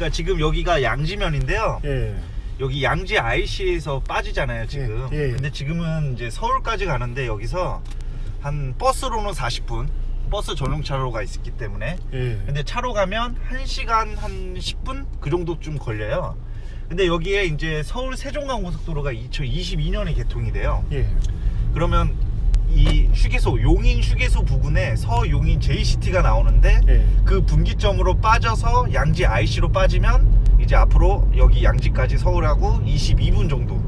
그러니까 지금 여기가 양지면인데요. 예. 여기 양지 IC에서 빠지잖아요 지금. 예, 예. 근데 지금은 이제 서울까지 가는데 여기서 한 버스로는 40분, 버스 전용차로가 있기 때문에. 예. 근데 차로 가면 1 시간 한 10분 그 정도쯤 걸려요. 근데 여기에 이제 서울 세종간 고속도로가 2022년에 개통이 돼요. 예. 그러면 이 휴게소 용인 휴게소 부근에 서용인 JCT가 나오는데 예. 그 분기점으로 빠져서 양지 IC로 빠지면 이제 앞으로 여기 양지까지 서울하고 22분 정도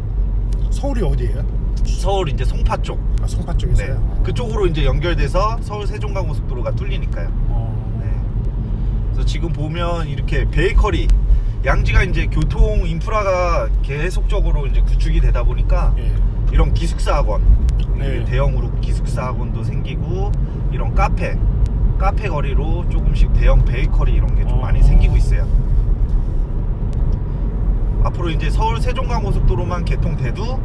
서울이 어디예요? 서울 이제 송파 쪽 아, 송파 네. 쪽에서요. 그쪽으로 이제 연결돼서 서울 세종간 고속도로가 뚫리니까요 어. 네. 그래서 지금 보면 이렇게 베이커리 양지가 이제 교통 인프라가 계속적으로 이제 구축이 되다 보니까 예. 이런 기숙사 학원 네. 대형으로 기숙사 학원도 생기고 이런 카페 카페 거리로 조금씩 대형 베이커리 이런 게좀 어. 많이 생기고 있어요 앞으로 이제 서울 세종간 고속도로만 개통돼도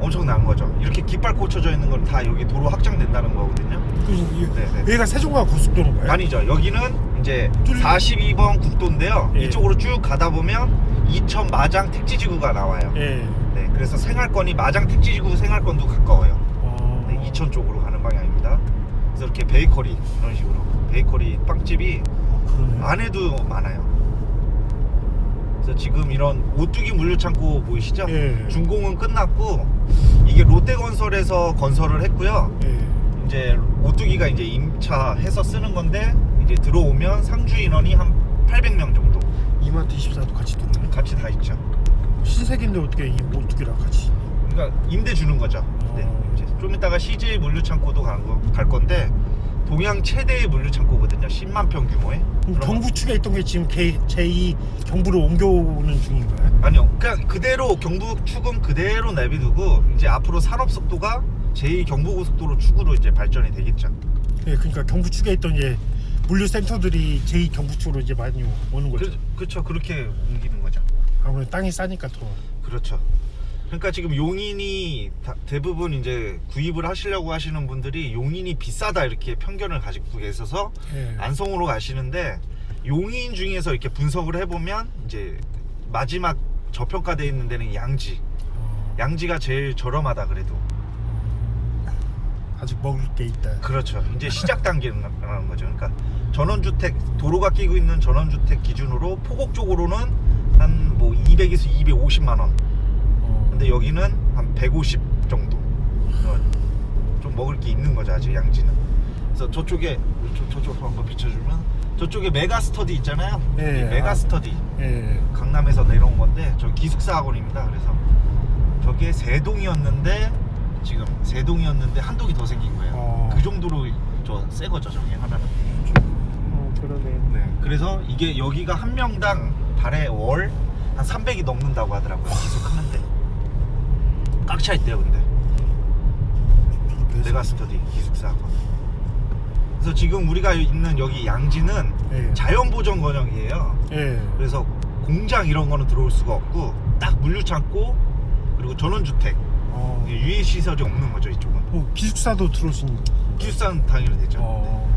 엄청난 거죠 이렇게 깃발 꽂혀져 있는 건 다 여기 도로 확장된다는 거거든요 그, 이- 네네. 여기가 세종과 고속도로인가요? 아니죠 여기는 이제 뚫리- 42번 국도인데요 예. 이쪽으로 쭉 가다 보면 이천 마장 택지지구가 나와요 예. 네, 그래서 생활권이 마장 택지지구 생활권도 가까워요 어. 네, 이천 쪽으로 가는 방향입니다. 그래서 이렇게 베이커리 이런 식으로 베이커리 빵집이 어, 그러네. 안에도 많아요. 그래서 지금 이런 오뚜기 물류창고 보이시죠? 예. 준공은 끝났고 이게 롯데건설에서 건설을 했고요. 예. 이제 오뚜기가 이제 임차해서 쓰는 건데 이제 들어오면 상주 인원이 한 800명 정도 이마트 24도 같이 들어오네. 같이 다 있죠. 신세계인데 어떻게 이 오뚜기랑 같이? 그러니까 임대 주는 거죠. 좀 이따가 CJ 물류창고도 갈, 건데 동양 최대의 물류창고거든요. 10만 평 규모의. 그럼 경부 축에 있던 게 지금 K, 제2 경부로 옮겨오는 중인가요? 아니요. 그냥 그대로 경부 축은 그대로 내비두고 이제 앞으로 산업 속도가 제2 경부고속도로 축으로 이제 발전이 되겠죠. 예, 그러니까 경부 축에 있던 이제 물류 센터들이 제2 경부 축으로 이제 많이 오는 거죠. 그, 그렇죠. 그렇게 옮기는 거죠. 아무래도 땅이 싸니까 더. 그렇죠. 그러니까 지금 용인이 다- 대부분 이제 구입을 하시려고 하시는 분들이 용인이 비싸다 이렇게 편견을 가지고 계셔서 예. 안성으로 가시는데 용인 중에서 이렇게 분석을 해보면 이제 마지막 저평가되어 있는 데는 양지. 어, 양지가 제일 저렴하다 그래도. 아직 먹을 게 있다. 그렇죠. 이제 시작 단계라는 거죠. 그러니까 전원주택 도로가 끼고 있는 전원주택 기준으로 포곡 쪽으로는 한 뭐 200에서 250만 원. 어, 근데 여기는 한 150 정도 어, 좀 먹을 게 있는 거죠 아직 양지는 그래서 저쪽에 저, 저쪽 한번 비춰주면 저쪽에 메가스터디 있잖아요 예, 이 메가스터디 예. 강남에서 내려온 건데 저 기숙사 학원입니다. 그래서 저게 세 동이었는데 지금 세 동이었는데 한 동이 더 생긴 거예요. 어. 그 정도로 저새 거죠 저게 하나는. 어, 그러네. 네. 그래서 이게 여기가 한 명당 달에 월 한 300이 넘는다고 하더라고요. 기숙하는데. 꽉 차 있대요 근데. 그래서- 메가스터디 기숙사 학원. 그래서 지금 우리가 있는 여기 양지는 예. 자연보전 권역이에요. 예. 그래서 공장 이런 거는 들어올 수가 없고 딱 물류창고 그리고 전원주택 어, 유해 시설이 없는 거죠 이쪽은 어, 기숙사도 들어올 수 있는 거. 기숙사는 당연히 되죠 어.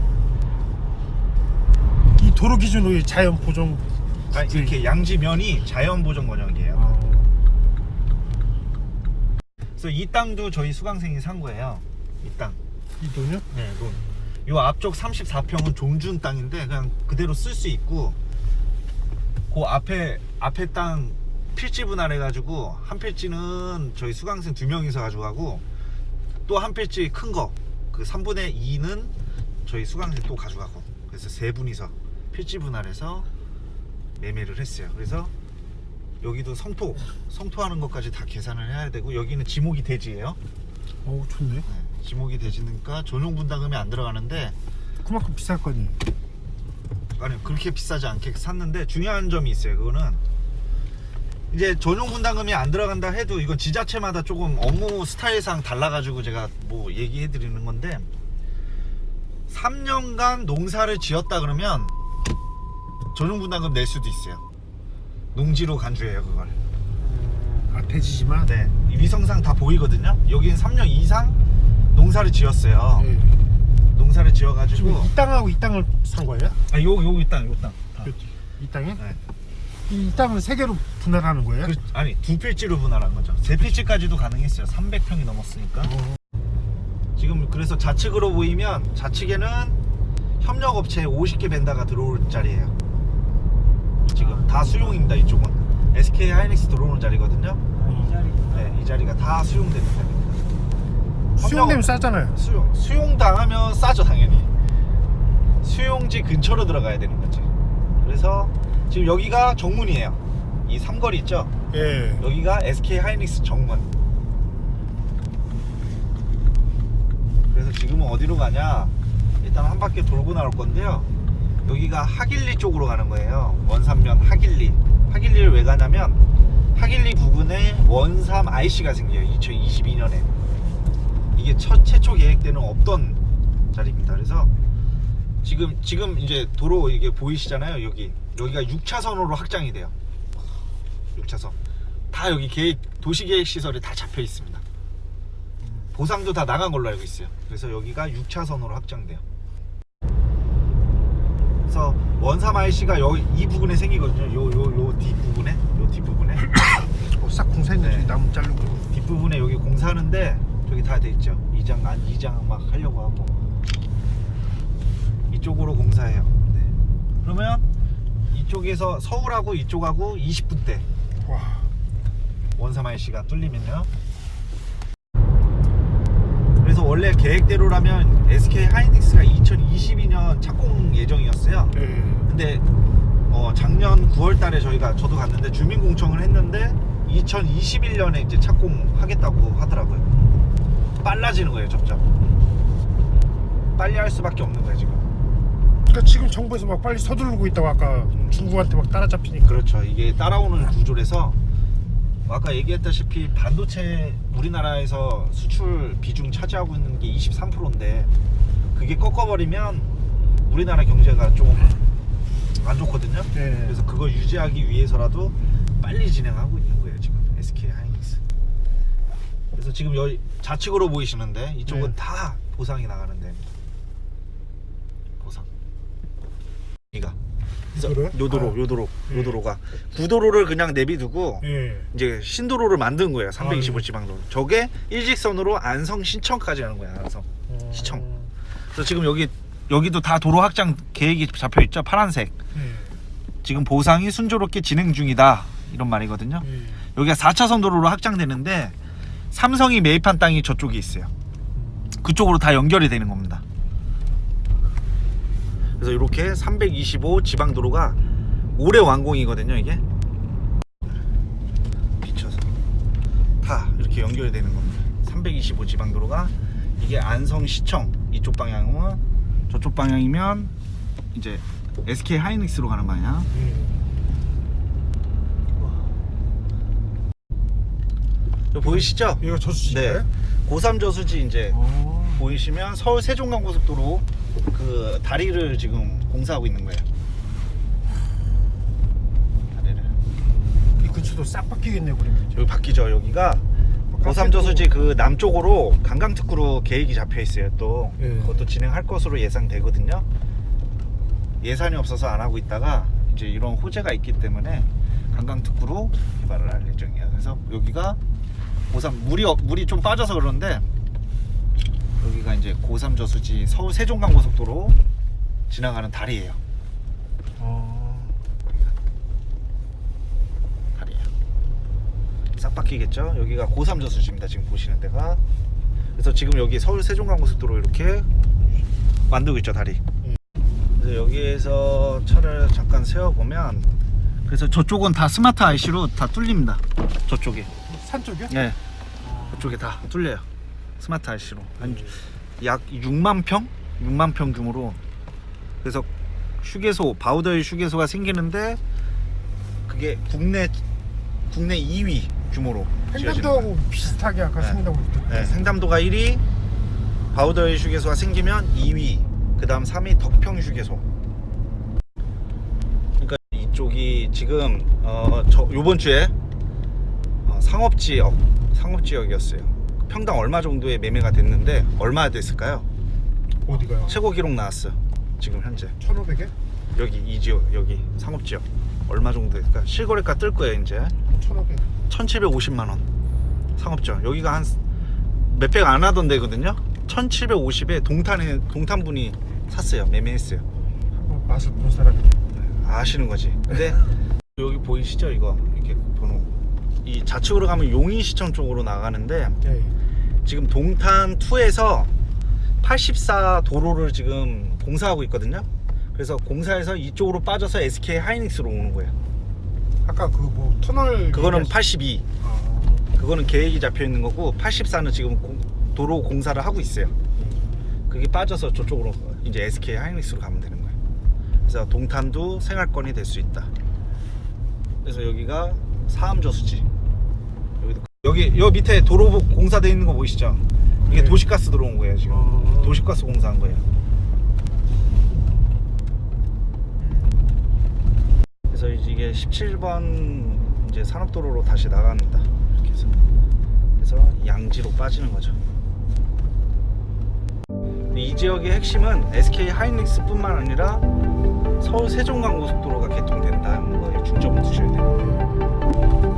이 도로 기준으로 이 자연 보정 네. 아니, 이렇게 양지면이 자연보전 권역이에요 어, 그래서 이 땅도 저희 수강생이 산 거예요 이 땅 이 돈요? 네, 론. 요 앞쪽 34평은 종준 땅인데 그냥 그대로 쓸 수 있고 그 앞에 앞에 땅 필지 분할해 가지고 한 필지는 저희 수강생 두 명이서 가져가고 또 한 필지 큰 거 그 3분의 2는 저희 수강생 또 가져가고 그래서 세 분이서 필지 분할해서 매매를 했어요. 그래서 여기도 성토 성토하는 것까지 다 계산을 해야 되고 여기는 지목이 대지예요. 어, 좋네. 네, 지목이 되지니까 전용 분담금이 안 들어가는데 그만큼 비쌀 거 아니에요. 아니 그렇게 비싸지 않게 샀는데 중요한 점이 있어요. 그거는 이제 전용 분담금이 안 들어간다 해도 이건 지자체마다 조금 업무 스타일상 달라가지고 제가 뭐 얘기해 드리는 건데 3년간 농사를 지었다 그러면 전용 분담금 낼 수도 있어요. 농지로 간주해요 그걸. 아, 돼지지만. 네, 이 위성상 다 보이거든요. 여기는 3년 이상 농사를 지었어요. 예. 농사를 지금 지어가지고 이 땅하고 이 땅을 산 거예요? 아, 요, 요, 이 땅, 요 땅. 다. 이, 이 땅에? 네. 이 땅을 세 개로 분할하는 거예요? 그, 아니 두 필지로 분할한 거죠. 세 필지까지도 가능했어요. 300평이 넘었으니까. 어. 지금 그래서 좌측으로 보이면 좌측에는 협력업체 50개 벤다가 들어올 자리예요. 지금 다 수용입니다. 이쪽은 SK 하이닉스 들어오는 자리거든요. 이 자리구나. 네, 이 자리가 다 수용되는 자리입니다. 수용되면 싸잖아요. 수용 수용 당하면 싸죠 당연히. 수용지 근처로 들어가야 되는 거지. 그래서 지금 여기가 정문이에요. 이 삼거리 있죠? 예. 여기가 SK 하이닉스 정문. 그래서 지금은 어디로 가냐? 일단 한 바퀴 돌고 나올 건데요. 여기가 하길리 쪽으로 가는 거예요. 원삼면 하길리. 하길리를 왜 가냐면 하길리 부근에 원삼 IC가 생겨요. 2022년에. 이게 첫 최초 계획 때는 없던 자리입니다. 그래서 지금 지금 이제 도로 이게 보이시잖아요. 여기 여기가 6차선으로 확장이 돼요. 6차선. 다 여기 계획 도시 계획 시설이 다 잡혀 있습니다. 보상도 다 나간 걸로 알고 있어요. 그래서 여기가 6차선으로 확장돼요. 그래서 IC가 여기 이 부분에 생기거든요. 요 요 요 뒷 부분에 요 뒷 부분에 어, 싹 공사했네. 네. 저기 나무 자르고. 뒷 부분에 여기 공사하는데 저기 다 돼 있죠. 이장 안 이장 막 하려고 하고 이쪽으로 공사해요. 네. 그러면 이쪽에서 서울하고 이쪽하고 20분 대 와. 원삼 IC가 뚫리면요. 원래 계획대로라면 SK 하이닉스가 2022년 착공 예정이었어요. 예. 근데 어, 작년 9월달에 저희가 저도 갔는데 주민 공청을 했는데 2021년에 이제 착공하겠다고 하더라고요. 빨라지는 거예요, 점점. 빨리 할 수밖에 없는 거예요, 지금. 그러니까 지금 정부에서 막 빨리 서두르고 있다고 아까 중국한테 막 따라잡히니까. 그렇죠. 이게 따라오는 구조라서 아까 얘기했다시피 반도체 우리나라에서 수출 비중 차지하고 있는 게 23%인데 그게 꺾어버리면 우리나라 경제가 좀 안 좋거든요. 네. 그래서 그거 유지하기 위해서라도 빨리 진행하고 있는 거예요 지금 SK 하이닉스. 그래서 지금 여기 좌측으로 보이시는데 이쪽은 네. 다 보상이 나가는데 보상. 이가. 이거로요? 요도로, 아. 요도로, 예. 요도로가 구도로를 그냥 내비두고 예. 이제 신도로를 만든 거예요. 325 아, 예. 지방도로. 저게 일직선으로 안성 신청까지 하는 거야. 안성. 어. 시청. 그래서 지금 여기 여기도 다 도로 확장 계획이 잡혀 있죠. 파란색. 예. 지금 보상이 순조롭게 진행 중이다. 이런 말이거든요. 예. 여기가 4차선 도로로 확장되는데 삼성이 매입한 땅이 저쪽에 있어요. 그쪽으로 다 연결이 되는 겁니다. 그래서 이렇게 325 지방 도로가 올해 완공이거든요, 이게. 비춰서 다 이렇게 연결이 되는 겁니다. 325 지방 도로가 이게 안성시청 이쪽 방향은 저쪽 방향이면 이제 SK 하이닉스로 가는 방향. 예. 이거 보이시죠? 이거 저수지인가요? 네. 고3 저수지 이제 어. 보이시면 서울 세종간고속도로 그 다리를 지금 공사하고 있는 거예요. 다리를 이 근처도 싹 바뀌겠네 그러면. 여기 바뀌죠. 여기가 고3 저수지 그 남쪽으로 관광특구로 계획이 잡혀 있어요. 또 예. 그것도 진행할 것으로 예상되거든요. 예산이 없어서 안 하고 있다가 이제 이런 호재가 있기 때문에 관광특구로 개발을 할 예정이에요. 그래서 여기가 고3 물이 없- 물이 좀 빠져서 그러는데 여기가 이제 고3 저수지 서울 세종간고속도로 지나가는 다리예요. 어. 다리예요. 싹 바뀌겠죠? 여기가 고3 저수지입니다. 지금 보시는 데가. 그래서 지금 여기 서울 세종간고속도로 이렇게 만들고 있죠 다리. 음. 그래서 여기에서 차를 잠깐 세워 보면 그래서 저쪽은 다 스마트 IC로 다 뚫립니다. 저쪽에. 산 쪽이요? 네. 그쪽에 다 뚫려요. 스마트 IC로. 한약 6만 평? 6만 평 규모로. 그래서 휴게소, 바우더일 휴게소가 생기는데 그게 국내 국내 2위 규모로 지어지는. 횡단도하고 비슷하게 아까 네. 생긴다고 네, 생담도가 1위, 바우더일 휴게소가 생기면 2위, 그다음 3위 덕평 휴게소. 그러니까 이쪽이 지금 어, 저 요번 주에 어, 상업 지역 상업 지역이었어요. 평당 얼마 정도의 매매가 됐는데 얼마 됐을까요? 어디가요? 최고 기록 나왔어요. 지금 현재 1,500에? 여기 이 지역 여기 상업 지역 얼마 정도 될까? 실거래가 뜰 거예요 이제 1,500. 1750만 원 상업적 여기가 한 몇백 안 하던 데거든요 1750에 동탄에 동탄분이 샀어요 매매했어요 한번 맛을 본 사람이. 아시는 거지 근데 여기 보이시죠 이거 이렇게 번호 이 좌측으로 가면 용인시청 쪽으로 나가는데 네. 지금 동탄 2에서 84 도로를 지금 공사하고 있거든요 그래서 공사해서 이쪽으로 빠져서 SK 하이닉스로 오는 거예요 아까 그 뭐 터널. 그거는 얘기하시- 82 아, 그거는 계획이 잡혀 있는 거고 84는 지금 공- 도로 공사를 하고 있어요. 그게 빠져서 저쪽으로 이제 SK 하이닉스로 가면 되는 거예요. 그래서 동탄도 생활권이 될 수 있다. 그래서 여기가 사암저수지. 여기 여 밑에 도로 공사돼 있는 거 보이시죠? 이게 네. 도시가스 들어온 거예요 지금. 어. 도시가스 공사한 거예요. 그래서 이제 이게 17번 이제 산업도로로 다시 나갑니다. 이렇게 해서 그래서 양지로 빠지는 거죠. 이 지역의 핵심은 SK 하이닉스뿐만 아니라 서울 세종간 고속도로가 개통된다는 거에 중점을 두셔야 돼요.